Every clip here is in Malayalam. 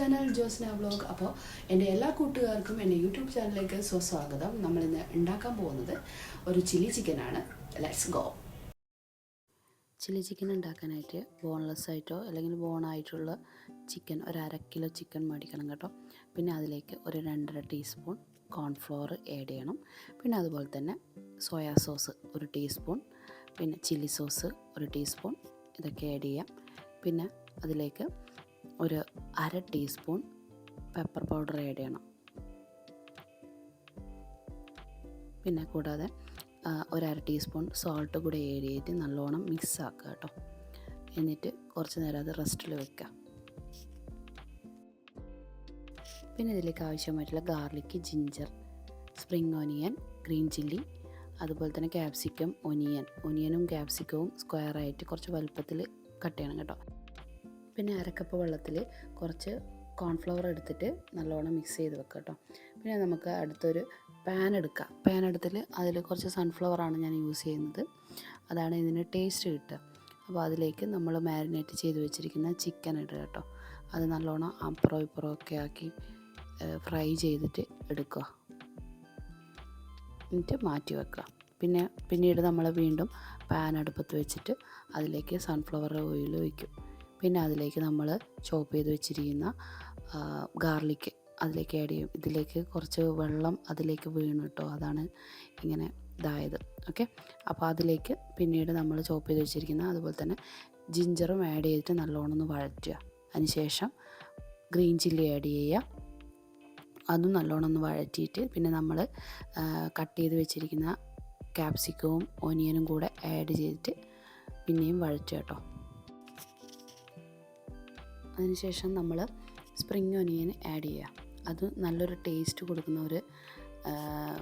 ചാനൽ ജോസ്ന വ്ളോഗ് അപ്പോൾ എന്റെ എല്ലാ കൂട്ടുകാർക്കും എന്റെ യൂട്യൂബ് ചാനലിലേക്ക് സ്വസ്വാഗതം. നമ്മളിന്ന് ഉണ്ടാക്കാൻ പോകുന്നത് ഒരു ചില്ലി ചിക്കനാണ്. ലെറ്റ്സ് ഗോ ചില്ലി ചിക്കൻ ഉണ്ടാക്കാനായിട്ട് ബോൺലെസ് ആയിട്ടോ അല്ലെങ്കിൽ ബോണായിട്ടുള്ള ചിക്കൻ ഒരു അര കിലോ ചിക്കൻ മേടിക്കണം കേട്ടോ. പിന്നെ അതിലേക്ക് ഒരു രണ്ടര ടീസ്പൂൺ കോൺഫ്ലോർ ആഡ് ചെയ്യണം. പിന്നെ അതുപോലെ തന്നെ സോയാ സോസ് ഒരു ടീസ്പൂൺ പിന്നെ ചില്ലി സോസ് ഒരു ടീസ്പൂൺ ഇതൊക്കെ ആഡ് ചെയ്യാം. പിന്നെ അതിലേക്ക് ഒരു അര ടീസ്പൂൺ പെപ്പർ പൗഡർ ആഡ് ചെയ്യണം. പിന്നെ കൂടാതെ ഒരു അര ടീസ്പൂൺ സോൾട്ട് കൂടി ഏഡ് ചെയ്തിട്ട് നല്ലോണം മിക്സ് ആക്കുക കേട്ടോ. എന്നിട്ട് കുറച്ച് നേരം അത് റെസ്റ്റിൽ വെക്കുക. പിന്നെ ഇതിലേക്ക് ആവശ്യമായിട്ടുള്ള garlic ginger spring onion green chilli അതുപോലെ തന്നെ ക്യാപ്സിക്കം ഒനിയൻ ഒനിയനും ക്യാപ്സിക്കവും സ്ക്വയറായിട്ട് കുറച്ച് വലുപ്പത്തിൽ കട്ട് ചെയ്യണം കേട്ടോ. പിന്നെ അരക്കപ്പ് വെള്ളത്തിൽ കുറച്ച് കോൺഫ്ലവർ എടുത്തിട്ട് നല്ലോണം മിക്സ് ചെയ്ത് വെക്കുക കേട്ടോ പിന്നെ നമുക്ക് അടുത്തൊരു പാൻ എടുക്കാം. പാൻ എടുത്തിൽ അതിൽ കുറച്ച് സൺഫ്ലവർ ആണ് ഞാൻ യൂസ് ചെയ്യുന്നത്. അതാണ് ഇതിന് ടേസ്റ്റ് കിട്ടുക. അപ്പോൾ അതിലേക്ക് നമ്മൾ മാരിനേറ്റ് ചെയ്ത് വെച്ചിരിക്കുന്ന ചിക്കൻ ഇടുക കേട്ടോ അത് നല്ലോണം അപ്പുറം ഇപ്പുറം ഒക്കെ ആക്കി ഫ്രൈ ചെയ്തിട്ട് എടുക്കുക. എന്നിട്ട് മാറ്റി വെക്കുക. പിന്നെ പിന്നീട് നമ്മൾ വീണ്ടും പാൻ അടുപ്പത്ത് വെച്ചിട്ട് അതിലേക്ക് സൺഫ്ലവർ ഓയിൽ ഒഴിക്കും. പിന്നെ അതിലേക്ക് നമ്മൾ ചോപ്പ് ചെയ്ത് വെച്ചിരിക്കുന്ന ഗാർലിക്ക് അതിലേക്ക് ആഡ് ചെയ്യും. ഇതിലേക്ക് കുറച്ച് വെള്ളം അതിലേക്ക് വീണ് കേട്ടോ അതാണ് ഇങ്ങനെ ഇതായത്. ഓക്കെ അപ്പോൾ അതിലേക്ക് പിന്നീട് നമ്മൾ ചോപ്പ് ചെയ്ത് വെച്ചിരിക്കുന്ന അതുപോലെ തന്നെ ജിഞ്ചറും ആഡ് ചെയ്തിട്ട് നല്ലോണം ഒന്ന് വഴറ്റുക. അതിനുശേഷം ഗ്രീൻ ചില്ലി ആഡ് ചെയ്യുക. അതും നല്ലോണം ഒന്ന് വഴറ്റിയിട്ട് പിന്നെ നമ്മൾ കട്ട് ചെയ്ത് വെച്ചിരിക്കുന്ന ക്യാപ്സിക്കവും ഓനിയനും കൂടെ ആഡ് ചെയ്തിട്ട് പിന്നെയും വഴറ്റുക കേട്ടോ അതിനുശേഷം നമ്മൾ സ്പ്രിങ് ഒനിയൻ ആഡ് ചെയ്യുക. അത് നല്ലൊരു ടേസ്റ്റ് കൊടുക്കുന്ന ഒരു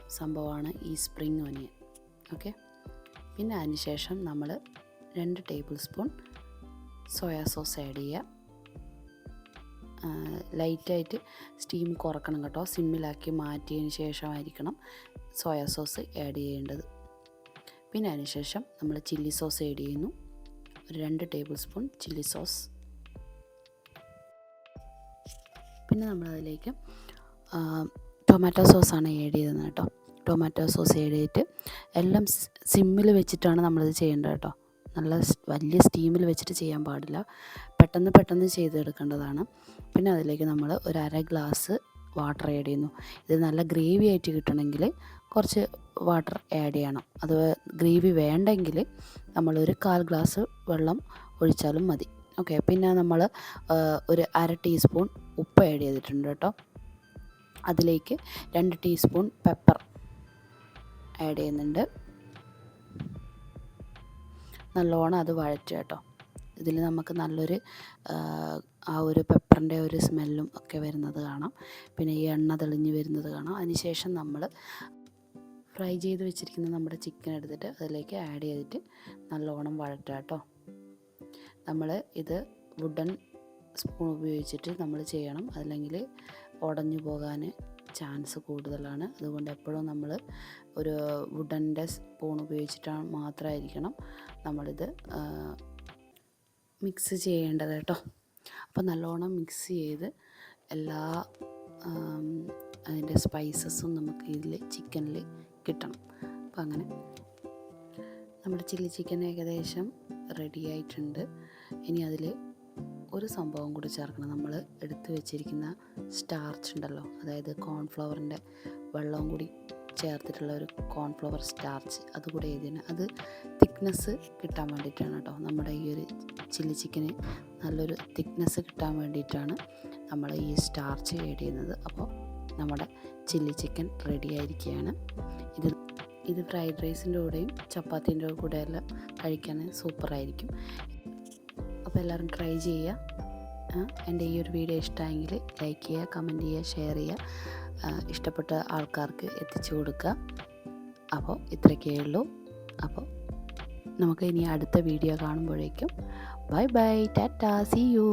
സംഭവമാണ് ഈ സ്പ്രിങ് ഒനിയൻ. ഓക്കെ? പിന്നെ അതിനുശേഷം നമ്മൾ രണ്ട് tablespoon soya sauce add ചെയ്യുക. ലൈറ്റായിട്ട് സ്റ്റീം കുറക്കണം കേട്ടോ. സിമ്മിലാക്കി മാറ്റിയതിന് ശേഷമായിരിക്കണം സോയാ സോസ് ആഡ് ചെയ്യേണ്ടത്. പിന്നെ അതിനുശേഷം നമ്മൾ ചില്ലി സോസ് ആഡ് ചെയ്യുന്നു. ഒരു രണ്ട് ടേബിൾ സ്പൂൺ ചില്ലി സോസ് പിന്നെ നമ്മളതിലേക്ക് ടൊമാറ്റോ സോസാണ് ഏഡ് ചെയ്തത് കേട്ടോ. ടൊമാറ്റോ സോസ് ഏഡ് ചെയ്തിട്ട് എല്ലാം സിമ്മിൽ വെച്ചിട്ടാണ് നമ്മളിത് ചെയ്യേണ്ടത് കേട്ടോ. നല്ല വലിയ സ്റ്റീമിൽ വെച്ചിട്ട് ചെയ്യാൻ പാടില്ല. പെട്ടെന്ന് പെട്ടെന്ന് ചെയ്തെടുക്കേണ്ടതാണ്. പിന്നെ അതിലേക്ക് നമ്മൾ ഒരു അര ഗ്ലാസ് വാട്ടർ ആഡ് ചെയ്യുന്നു. ഇത് നല്ല ഗ്രേവി ആയിട്ട് കിട്ടണമെങ്കിൽ കുറച്ച് വാട്ടർ ആഡ് ചെയ്യണം. അത് ഗ്രേവി വേണ്ടെങ്കിൽ നമ്മളൊരു കാൽ ഗ്ലാസ് വെള്ളം ഒഴിച്ചാലും മതി. ഓക്കെ പിന്നെ നമ്മൾ ഒരു അര ടീസ്പൂൺ ഉപ്പ് ആഡ് ചെയ്തിട്ടുണ്ട് കേട്ടോ. അതിലേക്ക് രണ്ട് ടീസ്പൂൺ പെപ്പർ ആഡ് ചെയ്യുന്നുണ്ട്. നല്ലോണം അത് വഴറ്റുക കേട്ടോ. ഇതിൽ നമുക്ക് നല്ലൊരു ആ, ഒരു പെപ്പറിന്റെ ഒരു സ്മെല്ലും ഒക്കെ വരുന്നത് കാണാം. പിന്നെ ഈ എണ്ണ തെളിഞ്ഞ് വരുന്നത് കാണാം. അതിനുശേഷം നമ്മൾ ഫ്രൈ ചെയ്ത് വെച്ചിരിക്കുന്ന നമ്മുടെ ചിക്കൻ എടുത്തിട്ട് അതിലേക്ക് ആഡ് ചെയ്തിട്ട് നല്ലോണം വഴറ്റുക കേട്ടോ. നമ്മൾ ഇത് വുഡൻ സ്പൂൺ ഉപയോഗിച്ചിട്ട് നമ്മൾ ചെയ്യണം. അല്ലെങ്കിൽ ഉടഞ്ഞു പോകാൻ ചാൻസ് കൂടുതലാണ്. അതുകൊണ്ട് എപ്പോഴും നമ്മൾ ഒരു വുഡന്റെ സ്പൂൺ ഉപയോഗിച്ചിട്ടാണ് മാത്രമായിരിക്കണം നമ്മളിത് മിക്സ് ചെയ്യേണ്ടത് കേട്ടോ. അപ്പോൾ നല്ലോണം മിക്സ് ചെയ്ത് എല്ലാ അതിന്റെ സ്പൈസസും നമുക്ക് ഇതിൽ ചിക്കനിൽ കിട്ടണം. അപ്പോൾ അങ്ങനെ നമ്മുടെ ചില്ലി ചിക്കൻ ഏകദേശം റെഡി ആയിട്ടുണ്ട്. ഇനി അതിൽ ഒരു സംഭവം കൂടി ചേർക്കണം. നമ്മൾ എടുത്തു വെച്ചിരിക്കുന്ന സ്റ്റാർച്ച് ഉണ്ടല്ലോ അതായത് കോൺഫ്ലവറിന്റെ വെള്ളവും കൂടി ചേർത്തിട്ടുള്ള ഒരു കോൺഫ്ലവർ സ്റ്റാർച്ച് അതുകൂടെ ഇതിന് അത് തിക്നെസ് കിട്ടാൻ വേണ്ടിയിട്ടാണ് കേട്ടോ. നമ്മുടെ ഈ ഒരു ചില്ലി ചിക്കന് നല്ലൊരു തിക്നെസ് കിട്ടാൻ വേണ്ടിയിട്ടാണ് നമ്മൾ ഈ സ്റ്റാർച്ച് ഏഡ് ചെയ്യുന്നത്. അപ്പോൾ നമ്മുടെ ചില്ലി ചിക്കൻ റെഡി ആയിരിക്കുകയാണ്. ഇത് ഇത് ഫ്രൈഡ് റൈസിന്റെ കൂടെയും ചപ്പാത്തിന്റെ കൂടെയെല്ലാം കഴിക്കാൻ സൂപ്പറായിരിക്കും. അപ്പോൾ എല്ലാവരും ട്രൈ ചെയ്യുക. എന്റെ ഈ ഒരു വീഡിയോ ഇഷ്ടമായെങ്കിൽ ലൈക്ക് ചെയ്യുക കമന്റ് ചെയ്യുക ഷെയർ ചെയ്യുക. ഇഷ്ടപ്പെട്ട ആൾക്കാർക്ക് എത്തിച്ചു കൊടുക്കുക. അപ്പോൾ ഇത്രയൊക്കെ ഉള്ളൂ. അപ്പോൾ നമുക്ക് ഇനി അടുത്ത video കാണുമ്പോഴേക്കും. Bye bye tata see you